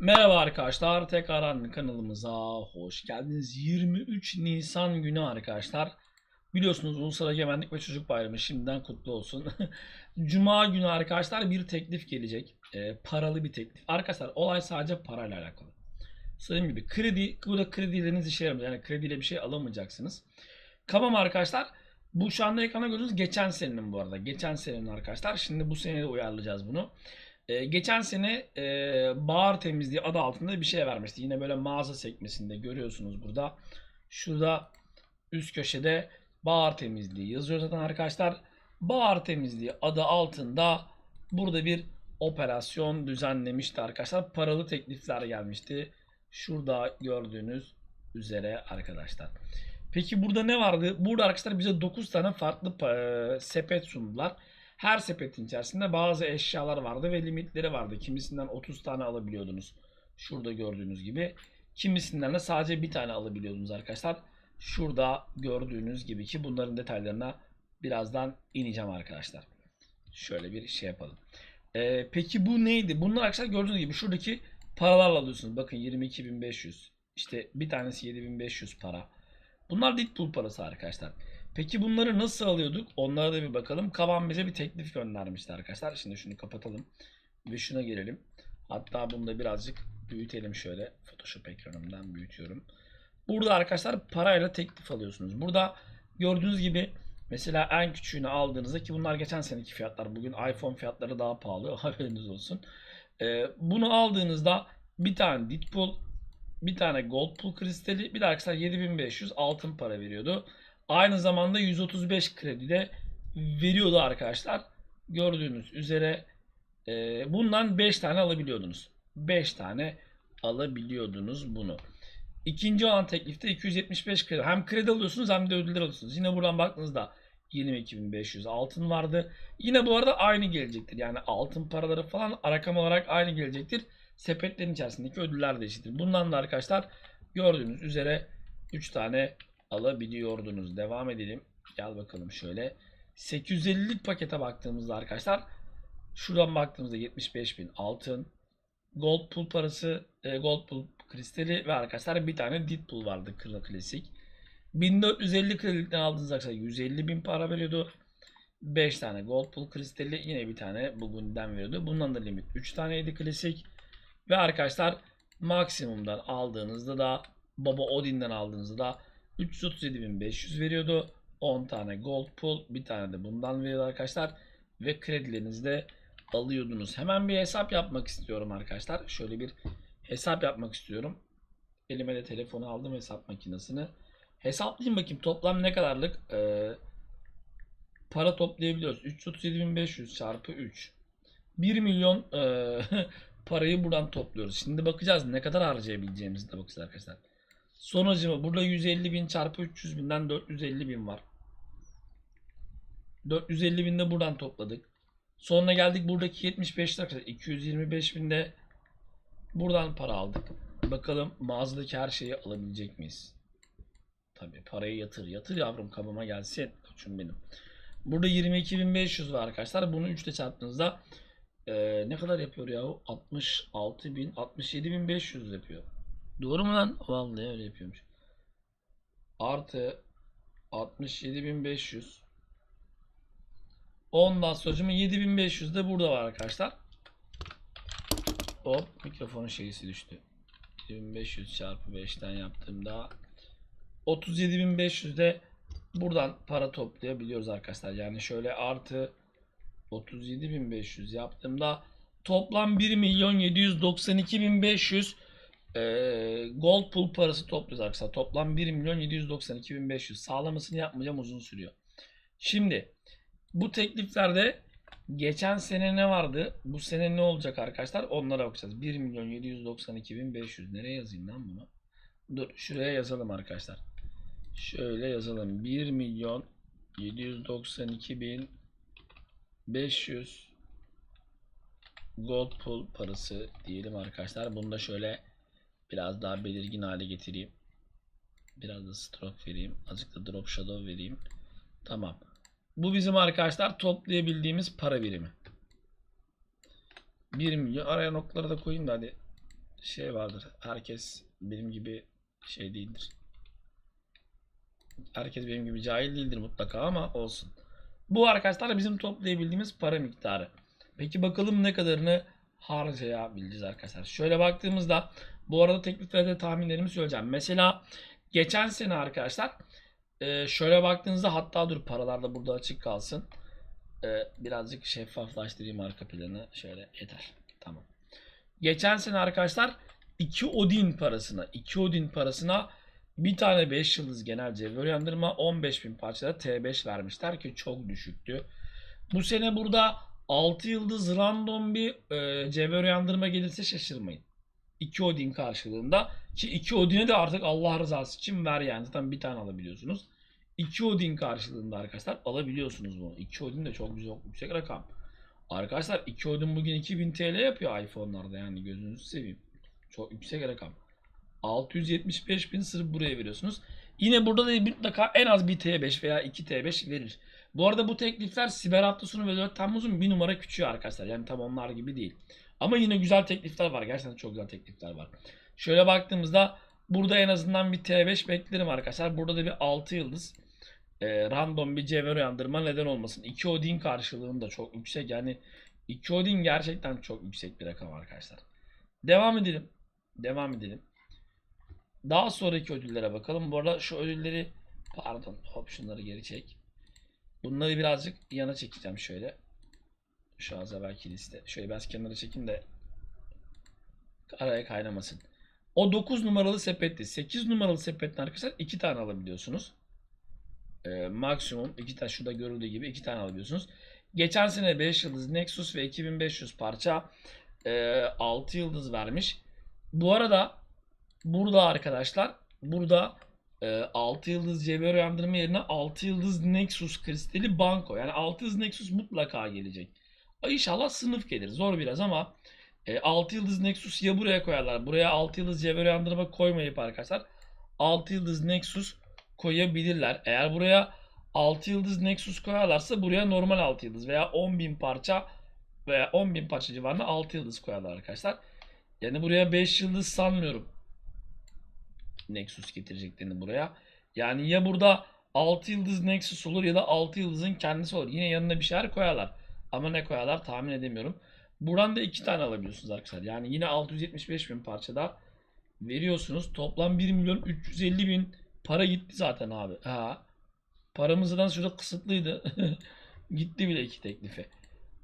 Merhaba arkadaşlar, tekrardan kanalımıza hoş geldiniz. 23 Nisan günü arkadaşlar. Biliyorsunuz Ulusal Egemenlik ve Çocuk Bayramı şimdiden kutlu olsun. Cuma günü arkadaşlar bir teklif gelecek. Ee, paralı bir teklif. Arkadaşlar olay sadece parayla alakalı. Söylediğim gibi kredi, burada kredileriniz işe yaramıyor. Yani krediyle bir şey alamayacaksınız. Tamam arkadaşlar. Bu şu anda ekranda gördüğünüz geçen senenin bu arada. Geçen senenin arkadaşlar. Şimdi bu seneye de uyarlayacağız bunu. Ee, geçen sene e, Bağır Temizliği adı altında bir şey vermişti. Yine böyle mağaza sekmesinde görüyorsunuz burada. Şurada üst köşede Bağır Temizliği yazıyor zaten arkadaşlar. Bağır Temizliği adı altında burada bir operasyon düzenlemişti arkadaşlar. Paralı teklifler gelmişti. Şurada gördüğünüz üzere arkadaşlar. Peki burada ne vardı? Burada arkadaşlar bize 9 tane farklı e, sepet sundular. Her sepetin içerisinde bazı eşyalar vardı ve limitleri vardı. Kimisinden 30 tane alabiliyordunuz. Şurada gördüğünüz gibi. Kimisinden de sadece bir tane alabiliyordunuz arkadaşlar. Şurada gördüğünüz gibi ki bunların detaylarına birazdan ineceğim arkadaşlar. Şöyle bir şey yapalım. Ee, peki bu neydi? Bunlar arkadaşlar gördüğünüz gibi şuradaki paralarla alıyorsunuz. Bakın 22.500. İşte bir tanesi 7.500 para. Bunlar Deadpool parası arkadaşlar. Peki bunları nasıl alıyorduk? Onlara da bir bakalım. Kavan bize bir teklif göndermişti arkadaşlar. Şimdi şunu kapatalım. Ve şuna gelelim. Hatta bunu da birazcık büyütelim şöyle. Photoshop ekranımdan büyütüyorum. Burada arkadaşlar parayla teklif alıyorsunuz. Burada gördüğünüz gibi mesela en küçüğünü aldığınızda ki bunlar geçen seneki fiyatlar. Bugün iPhone fiyatları daha pahalı. Haberiniz olsun. Ee, bunu aldığınızda bir tane Deadpool, bir tane Gold Pool kristali, bir de arkadaşlar 7500 altın para veriyordu. Aynı zamanda 135 kredi de veriyordu arkadaşlar. Gördüğünüz üzere e, bundan 5 tane alabiliyordunuz. 5 tane alabiliyordunuz bunu. İkinci olan teklifte 275 kredi. Hem kredi alıyorsunuz hem de ödüller alıyorsunuz. Yine buradan baktığınızda 22.500 altın vardı. Yine bu arada aynı gelecektir. Yani altın paraları falan rakam olarak aynı gelecektir. Sepetlerin içerisindeki ödüller de eşittir. Bundan da arkadaşlar gördüğünüz üzere 3 tane alabiliyordunuz. Devam edelim. Gel bakalım şöyle. 850'lik pakete baktığımızda arkadaşlar şuradan baktığımızda 75.000 altın, gold pool parası, e, gold pool kristali ve arkadaşlar bir tane Deadpool vardı kırla klasik. 1450 kredilikten aldığınız arkadaşlar 150 bin para veriyordu. 5 tane gold pool kristali yine bir tane bugünden veriyordu. Bundan da limit 3 taneydi klasik. Ve arkadaşlar maksimumdan aldığınızda da Baba Odin'den aldığınızda da 337.500 veriyordu. 10 tane gold pool, bir tane de bundan veriyordu arkadaşlar. Ve kredilerinizi de alıyordunuz. Hemen bir hesap yapmak istiyorum arkadaşlar. Şöyle bir hesap yapmak istiyorum. Elime de telefonu aldım hesap makinesini. Hesaplayayım bakayım toplam ne kadarlık e, para toplayabiliyoruz. 337.500 çarpı 3. 1 milyon e, parayı buradan topluyoruz. Şimdi bakacağız ne kadar harcayabileceğimizi de bakacağız arkadaşlar. Sonucuma burada 150 bin çarpı 300 binden 450 bin var. 450 bin de buradan topladık. Sonra geldik buradaki 75 lira 225 bin de buradan para aldık. Bakalım mağazadaki her şeyi alabilecek miyiz? Tabi parayı yatır yatır yavrum kabıma gelsin. Koçum benim. Burada 22.500 var arkadaşlar. Bunu 3 ile çarptığınızda eee, ne kadar yapıyor ya? 66.000 67.500 yapıyor. Doğru mu lan? Vallahi öyle yapıyormuş. Artı 67.500 Ondan sonra 7500 de burada var arkadaşlar. Hop mikrofonun şeysi düştü. 7500 çarpı 5'ten yaptığımda 37.500 de buradan para toplayabiliyoruz arkadaşlar. Yani şöyle artı 37.500 yaptığımda toplam 1 milyon 792.500 eee, gold pool parası topluyoruz arkadaşlar. Toplam 1 milyon 792.500 sağlamasını yapmayacağım uzun sürüyor. Şimdi bu tekliflerde geçen sene ne vardı? Bu sene ne olacak arkadaşlar? Onlara bakacağız. 1 milyon 792.500 nereye yazayım lan bunu? Dur şuraya yazalım arkadaşlar. Şöyle yazalım. 1 milyon 792.500 gold pool parası diyelim arkadaşlar. Bunu da şöyle biraz daha belirgin hale getireyim. Biraz da stroke vereyim. Azıcık da drop shadow vereyim. Tamam. Bu bizim arkadaşlar toplayabildiğimiz para birimi. 1 milyon. Araya noktaları da koyayım da hadi şey vardır. Herkes benim gibi şey değildir. Herkes benim gibi cahil değildir mutlaka ama olsun. Bu arkadaşlar bizim toplayabildiğimiz para miktarı. Peki bakalım ne kadarını harcayabileceğiz arkadaşlar. Şöyle baktığımızda bu arada tekliflerde tahminlerimi söyleyeceğim. Mesela geçen sene arkadaşlar e, şöyle baktığınızda hatta dur paralar da burada açık kalsın. E, birazcık şeffaflaştırayım arka planı. Şöyle yeter. Tamam. Geçen sene arkadaşlar 2 Odin parasına 2 Odin parasına bir tane 5 yıldız genel cevher uyandırma 15.000 parçada T5 vermişler ki çok düşüktü. Bu sene burada 6 yıldız random bir e, cevher uyandırma gelirse şaşırmayın. 2 Odin karşılığında ki 2 Odin'e de artık Allah rızası için ver yani zaten bir tane alabiliyorsunuz. 2 Odin karşılığında arkadaşlar alabiliyorsunuz bunu. 2 Odin de çok güzel yüksek rakam. Arkadaşlar 2 Odin bugün 2000 TL yapıyor iPhone'larda yani gözünüzü seveyim. Çok yüksek rakam. 675 bin sırf buraya veriyorsunuz. Yine burada da mutlaka en az bir T5 veya 2 T5 verir. Bu arada bu teklifler Siber hafta sonu ve 4 Temmuz'un bir numara küçüğü arkadaşlar. Yani tam onlar gibi değil. Ama yine güzel teklifler var. Gerçekten çok güzel teklifler var. Şöyle baktığımızda burada en azından bir T5 beklerim arkadaşlar. Burada da bir 6 yıldız e, random bir cevher uyandırma neden olmasın. 2 Odin karşılığında çok yüksek. Yani 2 Odin gerçekten çok yüksek bir rakam arkadaşlar. Devam edelim. Devam edelim. Daha sonraki ödüllere bakalım. Bu arada şu ödülleri pardon hop şunları geri çek. Bunları birazcık yana çekeceğim şöyle. Şu az evvelki liste. Şöyle biraz kenara çekeyim de araya kaynamasın. O 9 numaralı sepetti. 8 numaralı sepetten arkadaşlar 2 tane alabiliyorsunuz. Ee, maksimum 2 tane şurada görüldüğü gibi 2 tane alabiliyorsunuz. Geçen sene 5 yıldız Nexus ve 2500 parça e, 6 yıldız vermiş. Bu arada burada arkadaşlar burada e, 6 yıldız cevher uyandırma yerine 6 yıldız Nexus kristali banko. Yani 6 yıldız Nexus mutlaka gelecek. İnşallah sınıf gelir. Zor biraz ama e, 6 yıldız Nexus ya buraya koyarlar. Buraya 6 yıldız cevher uyandırma koymayıp arkadaşlar 6 yıldız Nexus koyabilirler. Eğer buraya 6 yıldız Nexus koyarlarsa buraya normal 6 yıldız veya 10.000 parça veya 10.000 parça civarında 6 yıldız koyarlar arkadaşlar. Yani buraya 5 yıldız sanmıyorum. Nexus getireceklerini buraya. Yani ya burada 6 yıldız Nexus olur ya da 6 yıldızın kendisi olur. Yine yanına bir şeyler koyarlar. Ama ne koyarlar tahmin edemiyorum. Buradan da 2 tane alabiliyorsunuz arkadaşlar. Yani yine 675 bin parçada veriyorsunuz. Toplam 1 milyon 350 bin para gitti zaten abi. Ha. Paramızdan şurada kısıtlıydı. gitti bile iki teklifi.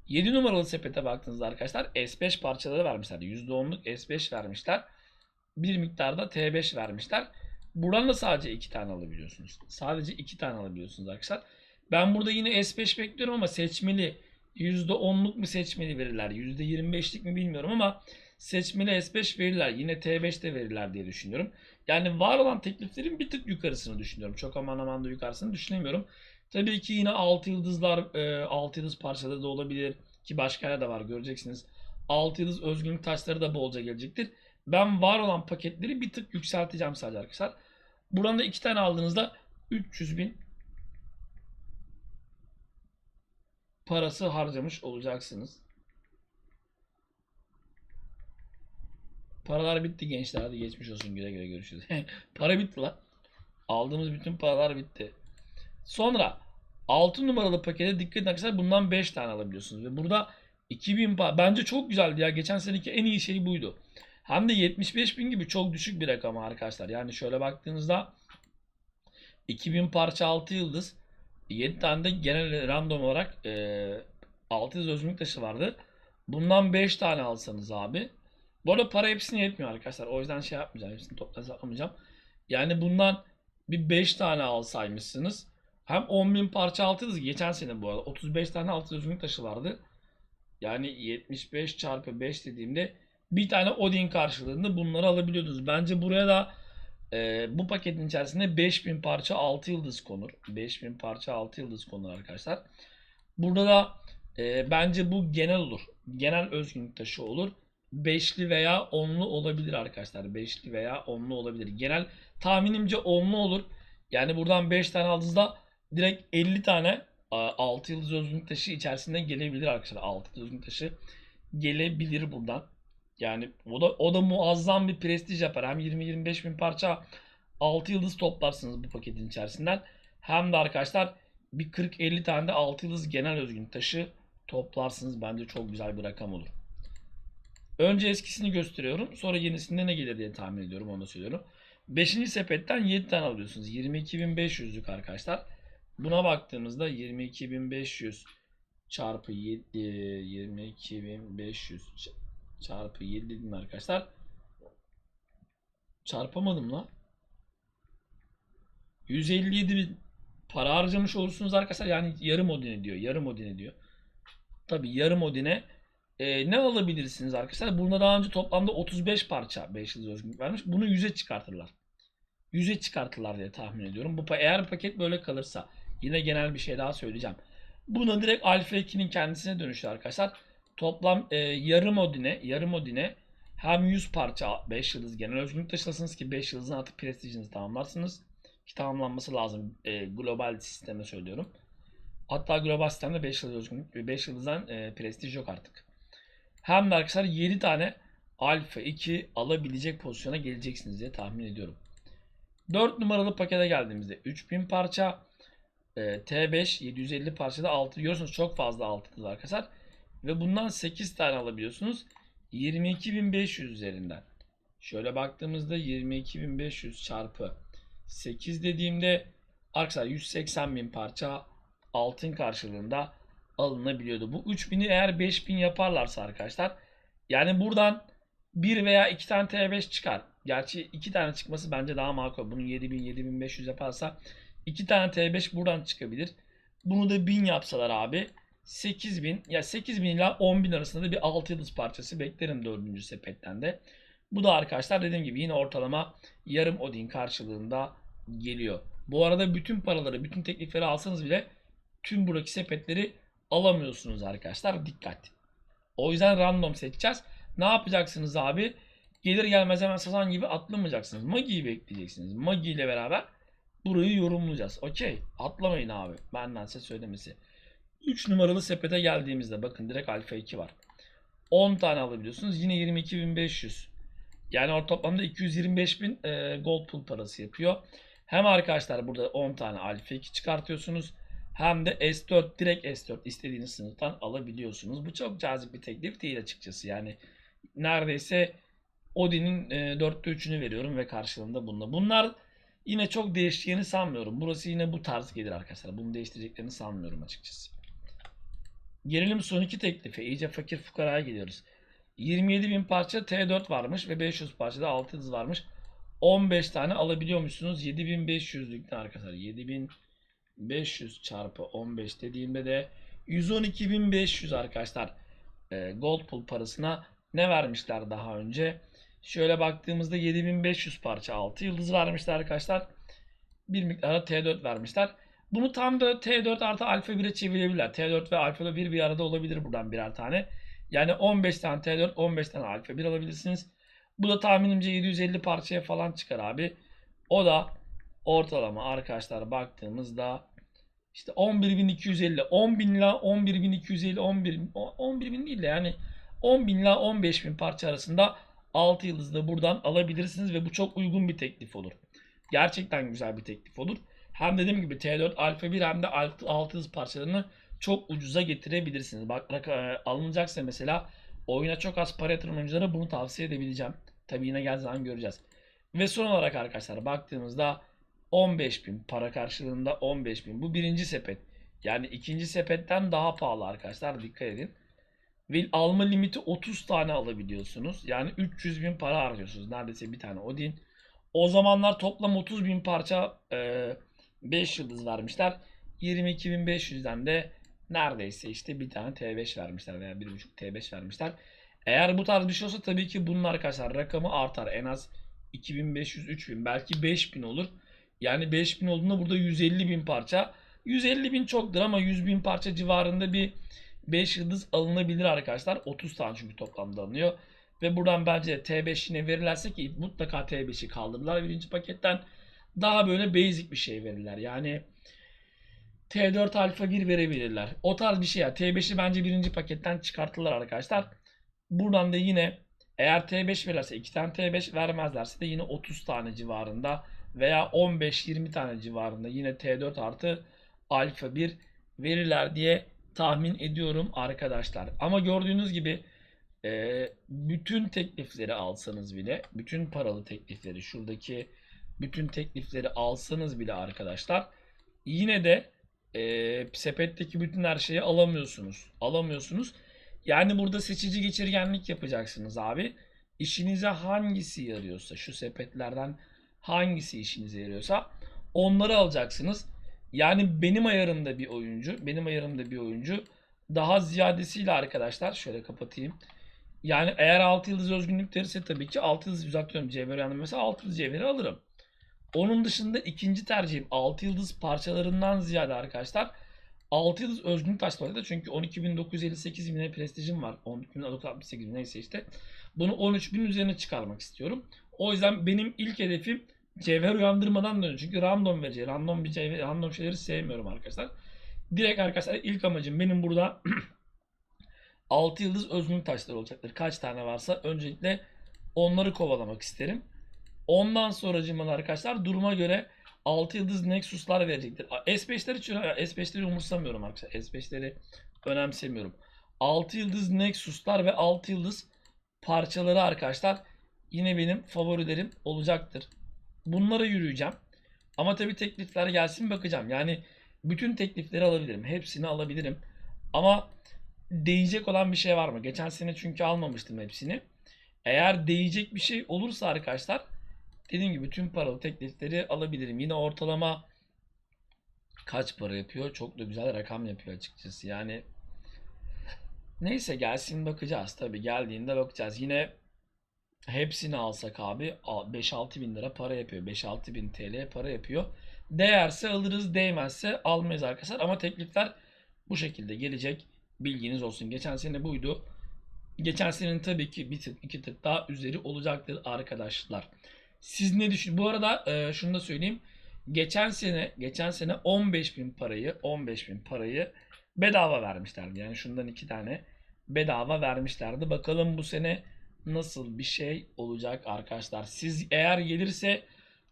7 numaralı sepete baktığınızda arkadaşlar S5 parçaları vermişler. %10'luk S5 vermişler. Bir miktarda T5 vermişler. Buradan da sadece 2 tane alabiliyorsunuz. Sadece 2 tane alabiliyorsunuz arkadaşlar. Ben burada yine S5 bekliyorum ama seçmeli %10'luk mu seçmeli verirler? %25'lik mi bilmiyorum ama seçmeli S5 verirler. Yine T5 de verirler diye düşünüyorum. Yani var olan tekliflerin bir tık yukarısını düşünüyorum. Çok aman aman da yukarısını düşünemiyorum. Tabii ki yine 6 yıldızlar, 6 yıldız parçaları da olabilir. Ki başka yerde var göreceksiniz. 6 yıldız özgünlük taşları da bolca gelecektir. Ben var olan paketleri bir tık yükselteceğim sadece arkadaşlar. Buradan da 2 tane aldığınızda 300 bin parası harcamış olacaksınız. Paralar bitti gençler. Hadi geçmiş olsun. Güle güle görüşürüz. Para bitti lan. Aldığımız bütün paralar bitti. Sonra 6 numaralı pakete dikkat edin arkadaşlar. Bundan 5 tane alabiliyorsunuz. Ve burada 2000 para. Bence çok güzeldi ya. Geçen seneki en iyi şey buydu. Hem de 75 bin gibi çok düşük bir rakam arkadaşlar. Yani şöyle baktığınızda 2000 parça 6 yıldız 7 tane de genel random olarak e, 6 yıldız özgürlük taşı vardı. Bundan 5 tane alsanız abi. Bu arada para hepsine yetmiyor arkadaşlar. O yüzden şey yapmayacağım. Hepsini toplam hesaplamayacağım. Yani bundan bir 5 tane alsaymışsınız. Hem 10.000 parça 6 yıldız. Geçen sene bu arada. 35 tane 6 özgürlük taşı vardı. Yani 75 çarpı 5 dediğimde bir tane Odin karşılığında bunları alabiliyordunuz. Bence buraya da e, bu paketin içerisinde 5000 parça 6 yıldız konur. 5000 parça 6 yıldız konur arkadaşlar. Burada da e, bence bu genel olur. Genel özgünlük taşı olur. 5'li veya 10'lu olabilir arkadaşlar. 5'li veya 10'lu olabilir. Genel tahminimce 10'lu olur. Yani buradan 5 tane aldığınızda direkt 50 tane 6 yıldız özgünlük taşı içerisinde gelebilir arkadaşlar. 6 yıldız özgünlük taşı gelebilir buradan. Yani o da, o da muazzam bir prestij yapar. Hem 20-25 bin parça 6 yıldız toplarsınız bu paketin içerisinden. Hem de arkadaşlar bir 40-50 tane de 6 yıldız genel özgün taşı toplarsınız. Bence çok güzel bir rakam olur. Önce eskisini gösteriyorum. Sonra yenisinde ne gelir diye tahmin ediyorum. Onu söylüyorum. 5. sepetten 7 tane alıyorsunuz. 22.500'lük arkadaşlar. Buna baktığımızda 22.500 çarpı 7 22.500 ç- çarpı 7 dedim arkadaşlar. Çarpamadım la. 157 bin para harcamış olursunuz arkadaşlar. Yani yarım odine diyor. Yarım odine diyor. Tabi yarım odine e, ne alabilirsiniz arkadaşlar? Bunda daha önce toplamda 35 parça 5 yıldız özgürlük vermiş. Bunu 100'e çıkartırlar. 100'e çıkartırlar diye tahmin ediyorum. Bu eğer paket böyle kalırsa yine genel bir şey daha söyleyeceğim. Buna direkt Alpha 2'nin kendisine dönüştü arkadaşlar. Toplam e, yarım odine, yarım odine hem 100 parça 5 yıldız genel özgürlük taşırsınız ki 5 yıldızın artık prestijinizi tamamlarsınız. Ki tamamlanması lazım e, global sisteme söylüyorum. Hatta global sistemde 5 yıldız özgürlük ve 5 yıldızdan e, prestij yok artık. Hem de arkadaşlar 7 tane Alpha 2 alabilecek pozisyona geleceksiniz diye tahmin ediyorum. 4 numaralı pakete geldiğimizde 3000 parça e, T5 750 parçada 6 görüyorsunuz çok fazla 6 arkadaşlar. Ve bundan 8 tane alabiliyorsunuz. 22.500 üzerinden. Şöyle baktığımızda 22.500 çarpı 8 dediğimde arkadaşlar 180.000 parça altın karşılığında alınabiliyordu. Bu 3000'i eğer 5000 yaparlarsa arkadaşlar yani buradan 1 veya 2 tane T5 çıkar. Gerçi 2 tane çıkması bence daha makul. Bunu 7000 7500 yaparsa 2 tane T5 buradan çıkabilir. Bunu da 1000 yapsalar abi 8000 ya 8000 ila 10000 arasında da bir 6 yıldız parçası beklerim 4. sepetten de. Bu da arkadaşlar dediğim gibi yine ortalama yarım Odin karşılığında geliyor. Bu arada bütün paraları, bütün teklifleri alsanız bile tüm buradaki sepetleri alamıyorsunuz arkadaşlar. Dikkat. O yüzden random seçeceğiz. Ne yapacaksınız abi? Gelir gelmez hemen sazan gibi atlamayacaksınız. Magi'yi bekleyeceksiniz. Magi ile beraber burayı yorumlayacağız. Okey. Atlamayın abi. Benden size söylemesi. 3 numaralı sepete geldiğimizde bakın direkt alfa 2 var. 10 tane alabiliyorsunuz. Yine 22.500. Yani orta toplamda 225.000 e, gold pool parası yapıyor. Hem arkadaşlar burada 10 tane alfa 2 çıkartıyorsunuz. Hem de S4 direkt S4 istediğiniz sınıftan alabiliyorsunuz. Bu çok cazip bir teklif değil açıkçası. Yani neredeyse Odin'in e, 4'te 3'ünü veriyorum ve karşılığında bununla. Bunlar yine çok değişeceğini sanmıyorum. Burası yine bu tarz gelir arkadaşlar. Bunu değiştireceklerini sanmıyorum açıkçası. Gelelim son iki teklife. İyice fakir fukaraya geliyoruz. 27.000 parça T4 varmış ve 500 parça da 6 yıldız varmış. 15 tane alabiliyormuşsunuz. 7500'lükten arkadaşlar. 7500 çarpı 15 dediğimde de 112.500 arkadaşlar. E, gold pool parasına ne vermişler daha önce? Şöyle baktığımızda 7500 parça 6 yıldız vermişler arkadaşlar. Bir miktarda T4 vermişler. Bunu tam da T4 artı alfa 1'e çevirebilirler. T4 ve alfa 1 bir arada olabilir buradan birer tane. Yani 15 tane T4, 15 tane alfa 1 alabilirsiniz. Bu da tahminimce 750 parçaya falan çıkar abi. O da ortalama arkadaşlar baktığımızda işte 11.250, 10.000 ile 11.250, 11 11.000 değil de yani 10.000 ile 15.000 parça arasında 6 yıldızı buradan alabilirsiniz ve bu çok uygun bir teklif olur. Gerçekten güzel bir teklif olur. Hem dediğim gibi T4 Alfa 1 hem de 6, 6 yıldız parçalarını çok ucuza getirebilirsiniz. Bak e, alınacaksa mesela oyuna çok az para yatıran oyunculara bunu tavsiye edebileceğim. Tabi yine gel zaman göreceğiz. Ve son olarak arkadaşlar baktığımızda 15.000 para karşılığında 15.000 bu birinci sepet. Yani ikinci sepetten daha pahalı arkadaşlar dikkat edin. Ve alma limiti 30 tane alabiliyorsunuz. Yani 300 bin para harcıyorsunuz. Neredeyse bir tane Odin. O zamanlar toplam 30 bin parça e, 5 yıldız vermişler. 22.500'den de neredeyse işte bir tane T5 vermişler veya 1.5 T5 vermişler. Eğer bu tarz bir şey olsa tabii ki bunun arkadaşlar rakamı artar. En az 2500, 3000 belki 5000 olur. Yani 5000 olduğunda burada 150 bin parça. 150 bin çoktur ama 100 bin parça civarında bir 5 yıldız alınabilir arkadaşlar. 30 tane çünkü toplamda alınıyor. Ve buradan bence T5 yine verirlerse ki mutlaka T5'i kaldırırlar birinci paketten. Daha böyle basic bir şey verirler. Yani T4 alfa 1 verebilirler. O tarz bir şey ya. T5'i bence birinci paketten çıkartırlar arkadaşlar. Buradan da yine Eğer T5 verirse 2 tane T5 vermezlerse de yine 30 tane civarında veya 15-20 tane civarında yine T4 artı alfa 1 verirler diye tahmin ediyorum arkadaşlar. Ama gördüğünüz gibi bütün teklifleri alsanız bile, bütün paralı teklifleri, şuradaki bütün teklifleri alsanız bile arkadaşlar yine de e, sepetteki bütün her şeyi alamıyorsunuz. Alamıyorsunuz. Yani burada seçici geçirgenlik yapacaksınız abi. İşinize hangisi yarıyorsa, şu sepetlerden hangisi işinize yarıyorsa onları alacaksınız. Yani benim ayarımda bir oyuncu, benim ayarımda bir oyuncu daha ziyadesiyle arkadaşlar şöyle kapatayım. Yani eğer 6 yıldız özgünlük verirse tabii ki 6 yıldız uzatıyorum cevher yanında mesela 6 yıldız cevheri alırım. Onun dışında ikinci tercihim 6 yıldız parçalarından ziyade arkadaşlar 6 yıldız özgünlük taşları da çünkü 12.958 bine prestijim var. 12.968 neyse işte. Bunu 13.000 üzerine çıkarmak istiyorum. O yüzden benim ilk hedefim cevher uyandırmadan dönüyor. Çünkü random vereceği, random bir cevher, random şeyleri sevmiyorum arkadaşlar. Direkt arkadaşlar ilk amacım benim burada 6 yıldız özgünlük taşları olacaktır. Kaç tane varsa öncelikle onları kovalamak isterim. Ondan sonracığıma arkadaşlar duruma göre 6 yıldız Nexus'lar verecektir. S5'leri için S5'leri umursamıyorum arkadaşlar. S5'leri önemsemiyorum. 6 yıldız Nexus'lar ve 6 yıldız parçaları arkadaşlar yine benim favorilerim olacaktır. Bunlara yürüyeceğim. Ama tabii teklifler gelsin bakacağım. Yani bütün teklifleri alabilirim. Hepsini alabilirim. Ama değecek olan bir şey var mı? Geçen sene çünkü almamıştım hepsini. Eğer değecek bir şey olursa arkadaşlar dediğim gibi tüm paralı teklifleri alabilirim. Yine ortalama kaç para yapıyor? Çok da güzel rakam yapıyor açıkçası. Yani neyse gelsin bakacağız. Tabi geldiğinde bakacağız. Yine hepsini alsak abi 5-6 bin lira para yapıyor. 5-6 bin TL para yapıyor. Değerse alırız, değmezse almayız arkadaşlar. Ama teklifler bu şekilde gelecek. Bilginiz olsun. Geçen sene buydu. Geçen senenin tabii ki bir tık iki tık daha üzeri olacaktır arkadaşlar. Siz ne düşün? Bu arada e, şunu da söyleyeyim. Geçen sene geçen sene 15 bin parayı 15 bin parayı bedava vermişlerdi. Yani şundan iki tane bedava vermişlerdi. Bakalım bu sene nasıl bir şey olacak arkadaşlar. Siz eğer gelirse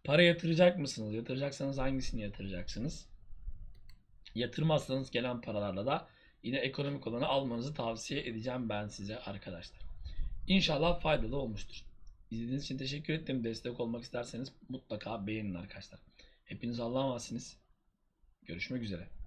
para yatıracak mısınız? Yatıracaksanız hangisini yatıracaksınız? Yatırmazsanız gelen paralarla da yine ekonomik olanı almanızı tavsiye edeceğim ben size arkadaşlar. İnşallah faydalı olmuştur. İzlediğiniz için teşekkür ederim. Destek olmak isterseniz mutlaka beğenin arkadaşlar. Hepiniz Allah'a emanetsiniz. Görüşmek üzere.